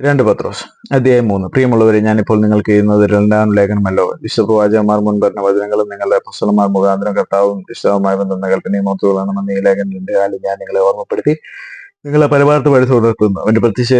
രണ്ട് പത്രോസ്. അധ്യായം മൂന്ന്. പ്രിയമുള്ളവരെ ഞാനിപ്പോൾ നിങ്ങൾക്ക് ചെയ്യുന്നത് രണ്ടാം ലേഖനമല്ലോ. വിശ്വപ്രവാചകന്മാർ മുൻപറഞ്ഞ വചനങ്ങളും നിങ്ങളുടെ പുസ്തകന്മാർ മുഖാന്തരം കർത്താവും വിശദമായി ബന്ധുന്ന കൽപ്പനയും ഒത്തുകൊള്ളണമെന്ന് ഈ ലേഖനത്തിന്റെ കാലം ഞാൻ നിങ്ങളെ ഓർമ്മപ്പെടുത്തി നിങ്ങളെ പരമാർത്ഥ പഠിച്ചു തുടർത്തുന്നു. അവന്റെ പ്രത്യക്ഷ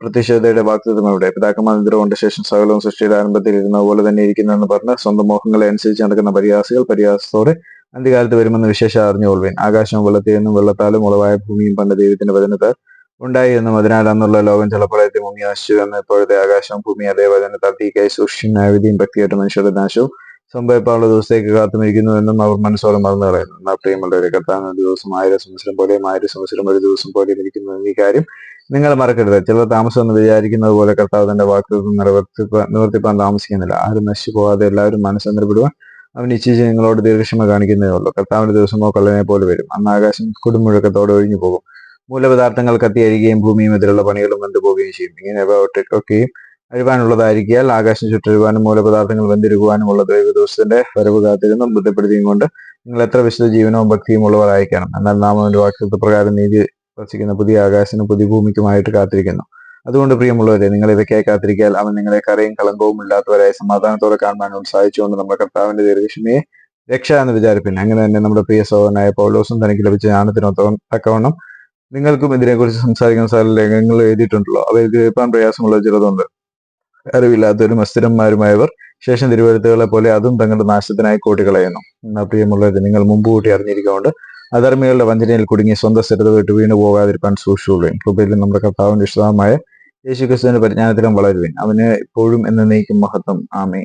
പ്രത്യക്ഷതയുടെ വാക്തത്വം എവിടെ? പിതാക്കന്മാർ നിദ്രകൊണ്ട ശേഷം സകലവും സൃഷ്ടിയുടെ ആരംഭത്തിൽ ഇരുന്ന പോലെ തന്നെ ഇരിക്കുന്നെന്ന് പറഞ്ഞ് സ്വന്തം മോഹങ്ങളെ അനുസരിച്ച് നടക്കുന്ന പരിഹാസികൾ പരിഹാസത്തോടെ അന്ത്യകാലത്ത് വരുമെന്ന് വിശേഷം അറിഞ്ഞുകൊള്ളുവേൻ ആകാശവും വെള്ളത്തിൽ നിന്നും വെള്ളത്താലും ഉളവായ ഭൂമിയും പണ്ട് ദൈവത്തിന്റെ വചനത്താൽ ഉണ്ടായി എന്നും അതിനാൽ അന്നുള്ള ലോകം ജലപ്രളയത്തിൽ മുങ്ങി നശിച്ചു എന്ന് ഇപ്പോഴത്തെ ആകാശം ഭൂമി അതേ തന്നെ തീക്കായി സൂക്ഷിക്കുന്ന വിധിയും ഭക്തിയായിട്ട് മനുഷ്യരുടെ നാശവും സംഭവിപ്പാനുള്ള ദിവസത്തേക്ക് കാത്തുമിരിക്കുന്നു എന്നും അവർ മനസ്സോടെ മറന്നു കളയുന്നു. എന്നാൽ പ്രിയമുള്ളവരെ കർത്താവ് ഒരു ദിവസം ആയിരം സംവത്സരം പോലെയും ആയിരം സംവത്സരം ഒരു ദിവസം പോലെയും ഇരിക്കുന്നു ഈ കാര്യം നിങ്ങൾ മറക്കരുത്. ചിലർ താമസം എന്ന് വിചാരിക്കുന്നത് പോലെ കർത്താവ് തന്റെ വാക്കുകൾ നിറവർത്തിപ്പാൻ നിവർത്തിപ്പാൻ താമസിക്കുന്നില്ല. ആരും നശിച്ചു പോകാതെ എല്ലാവരും മനസ്സന്തരപ്പെടുവാൻ അവൻ ഇച്ഛിച്ച് നിങ്ങളോട് ദീർഘക്ഷമ കാണിക്കുന്നതേ ഉള്ളൂ. കർത്താവിന്റെ ദിവസമോ കള്ളനെ പോലെ വരും. അന്ന് ആകാശം കൊടുമുഴക്കത്തോടെ ഒഴിഞ്ഞു പോകും. മൂലപദാർത്ഥങ്ങൾ കത്തിയരികയും ഭൂമിയും എതിരുള്ള പണികളും വെന്തുപോവുകയും ചെയ്യും. ഇങ്ങനെ ഒക്കെയും അഴിവാനുള്ളതായിരിക്കാൽ ആകാശം ചുറ്റഴുവാനും മൂലപദാർത്ഥങ്ങൾ വെന്തിരുകുവാനും ഉള്ള ദൈവദോഷത്തിന്റെ വരവ് കാത്തിരുന്നും. ബുദ്ധിപ്പെടുത്തിയും കൊണ്ട് നിങ്ങൾ എത്ര വിശുദ്ധ ജീവനവും ഭക്തിയും ഉള്ളവരായിരിക്കണം എന്നാൽ നാം അവന്റെ വാക്യത്വ പ്രകാരം നീതി വസിക്കുന്ന പുതിയ ആകാശനും പുതിയ ഭൂമിക്കുമായിട്ട് കാത്തിരിക്കുന്നു. അതുകൊണ്ട് പ്രിയമുള്ളവരെ നിങ്ങൾ ഇവയ്ക്കായി കാത്തിരിക്കാൽ അവൻ നിങ്ങളെ കരയും കളങ്കവും ഇല്ലാത്തവരായി സമാധാനത്തോടെ കാണുവാൻ ഉത്സാഹിച്ചുകൊണ്ട് നമ്മുടെ കർത്താവിന്റെ ദീർഘക്ഷമയെ രക്ഷ എന്ന് വിചാരിപ്പിൻ അങ്ങനെ തന്നെ നമ്മുടെ പ്രിയ സഹോദരനായ പൗലോസും തനിക്ക് ലഭിച്ച ജ്ഞാനത്തിനൊത്തവണ്ണം തക്കവണ്ണം നിങ്ങൾക്കും ഇതിനെക്കുറിച്ച് സംസാരിക്കുന്ന സ്ഥല ലേഖനങ്ങൾ എഴുതിയിട്ടുണ്ടല്ലോ. അവർക്ക് ഗ്രഹിപ്പാൻ പ്രയാസമുള്ള ചിലതുണ്ട്. അറിവില്ലാത്തവരും അസ്ഥിരന്മാരുമായവർ ശേഷം തിരുവഴുത്തുകളെ പോലെ അതും തങ്ങളുടെ നാശത്തിനായി കൂട്ടിക്കളയുന്നു. എന്നാ പ്രിയമുള്ളവരെ നിങ്ങൾ മുമ്പ് കൂട്ടി അറിഞ്ഞിരിക്കൊണ്ട് അധർമ്മികളുടെ വഞ്ചനയിൽ കുടുങ്ങി സ്വന്തം സ്ഥിരത വിട്ട് വീണു പോകാതിരിക്കാൻ സൂക്ഷിച്ചുകൊള്ളുവിൻ. കൃപയിലും നമ്മുടെ കർത്താവിന്റെ വിശദമായ യേശുക്രിസ്തുവിന്റെ പരിജ്ഞാനത്തിലും വളരുവിൻ. അവന് ഇപ്പോഴും എന്നേക്കും മഹത്വം. ആമേ